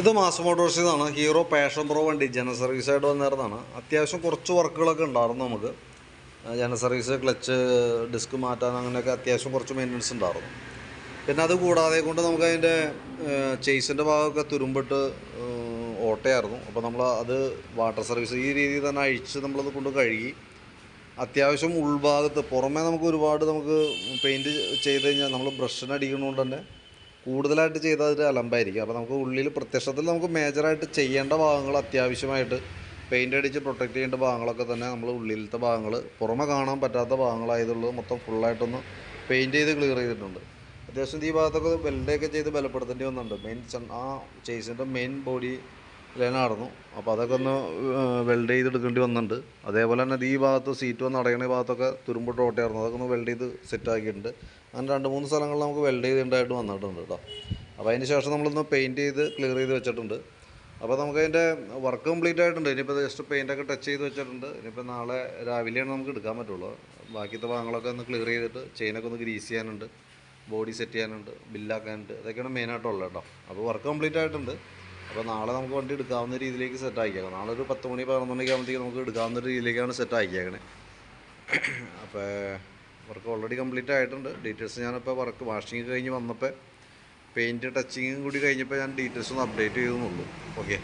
ഇത് മാസ് മോട്ടോഴ്സിൽ hero passion pro വണ്ടി. ജന സർവീസായിട്ട് വന്നിരുന്നതാണ് അത്യാവശ്യം കുറച്ച് വർക്കുകളൊക്കെ ഉണ്ടായിരുന്നു നമുക്ക്. ജന സർവീസ് ക്ലച്ച് ഡിസ്ക് മാറ്റാൻ അങ്ങനെയൊക്കെ അത്യാവശ്യം കുറച്ച് മെയിന്റനൻസ് ഉണ്ടായിരുന്നു. പിന്നെ അത് കൂടാതെ കൊണ്ട് നമുക്ക് അതിന്റെ ചേസിന്റെ ഭാഗമൊക്കെ തുരുമ്പിട്ട് ഓട്ടയായിരുന്നു. അപ്പോൾ നമ്മൾ അത് വാട്ടർ സർവീസ് ഈ രീതിയിൽ തന്നെ അഴിച്ച് നമ്മളത് കൊണ്ട് കഴുകി. അത്യാവശ്യം ഉൾഭാഗത്ത് പുറമേ നമുക്ക് ഒരുപാട് നമുക്ക് പെയിന്റ് ചെയ്ത് കഴിഞ്ഞാൽ നമ്മൾ ബ്രഷിന് അടിക്കുന്നതുകൊണ്ട് തന്നെ കൂടുതലായിട്ട് ചെയ്താൽ അതൊരു അലമ്പായിരിക്കും. അപ്പോൾ നമുക്ക് ഉള്ളിൽ പ്രത്യക്ഷത്തിൽ നമുക്ക് മേജറായിട്ട് ചെയ്യേണ്ട ഭാഗങ്ങൾ അത്യാവശ്യമായിട്ട് പെയിന്റ് അടിച്ച് പ്രൊട്ടക്റ്റ് ചെയ്യേണ്ട ഭാഗങ്ങളൊക്കെ തന്നെ നമ്മൾ ഉള്ളിലത്തെ ഭാഗങ്ങൾ പുറമെ കാണാൻ പറ്റാത്ത ഭാഗങ്ങളായതുള്ളത് മൊത്തം ഫുള്ളായിട്ടൊന്ന് പെയിന്റ് ചെയ്ത് ക്ലിയർ ചെയ്തിട്ടുണ്ട്. അത്യാവശ്യം ഈ ഭാഗത്തൊക്കെ വെൽഡൊക്കെ ചെയ്ത് ബലപ്പെടുത്തേണ്ടി വന്നിട്ടുണ്ട്. മെയിൻ ആ ചേസിന്റെ മെയിൻ ബോഡി ലൈനായിരുന്നു. അപ്പോൾ അതൊക്കെ ഒന്ന് വെൽഡ് ചെയ്തെടുക്കേണ്ടി വന്നിട്ടുണ്ട്. അതേപോലെ തന്നെ ഈ ഭാഗത്ത് സീറ്റ് വന്ന് അടയണ ഭാഗത്തൊക്കെ തുരുമ്പിട്ട് ഓട്ടയായിരുന്നു. അതൊക്കെ ഒന്ന് വെൽഡ് ചെയ്ത് സെറ്റ് ആക്കിയിട്ടുണ്ട് അങ്ങനെ രണ്ട് മൂന്ന് സ്ഥലങ്ങളിൽ നമുക്ക് വെൽഡ് ചെയ്തിട്ടുണ്ടായിട്ട് വന്നിട്ടുണ്ട് കേട്ടോ. അപ്പോൾ അതിന് ശേഷം നമ്മളൊന്ന് പെയിന്റ് ചെയ്ത് ക്ലിയർ ചെയ്ത് വെച്ചിട്ടുണ്ട്. അപ്പോൾ നമുക്ക് അതിന്റെ വർക്ക് കംപ്ലീറ്റ് ആയിട്ടുണ്ട്. ഇനിയിപ്പോൾ ജസ്റ്റ് പെയിന്റൊക്കെ ടച്ച് ചെയ്ത് വെച്ചിട്ടുണ്ട്. ഇനിയിപ്പോൾ നാളെ രാവിലെയാണ് നമുക്ക് എടുക്കാൻ പറ്റുള്ളൂ. ബാക്കിയത്തെ ഭാഗങ്ങളൊക്കെ ഒന്ന് ക്ലിയർ ചെയ്തിട്ട് ചെയിനൊക്കെ ഒന്ന് ഗ്രീസ് ചെയ്യാനുണ്ട്. ബോഡി സെറ്റ് ചെയ്യാനുണ്ട്. ബില്ലാക്കാനുണ്ട്. അതൊക്കെയാണ് മെയിനായിട്ടുള്ളത് കേട്ടോ. അപ്പോൾ വർക്ക് കംപ്ലീറ്റ് ആയിട്ടുണ്ട്. അപ്പോൾ നാളെ നമുക്ക് വണ്ടി എടുക്കാവുന്ന രീതിയിലേക്ക് സെറ്റ് ആക്കിയേക്കാം നാളെ ഒരു പത്ത് മണി പതിനൊന്ന് മണിക്ക് ആകുമ്പോഴത്തേക്ക് നമുക്ക് എടുക്കാവുന്ന രീതിയിലേക്കാണ് സെറ്റ് ആക്കിയേക്കണേ. അപ്പോൾ വർക്ക് ഓൾറെഡി കംപ്ലീറ്റ് ആയിട്ടുണ്ട്. ഡീറ്റെയിൽസ് ഞാനിപ്പോൾ വർക്ക് വാഷിങ് കഴിഞ്ഞ് വന്നപ്പോൾ പെയിന്റ് ടച്ചിങ്ങും കൂടി കഴിഞ്ഞപ്പോൾ ഞാൻ ഡീറ്റെയിൽസ് ഒന്ന് അപ്ഡേറ്റ് ചെയ്തെന്നുള്ളൂ ഓക്കെ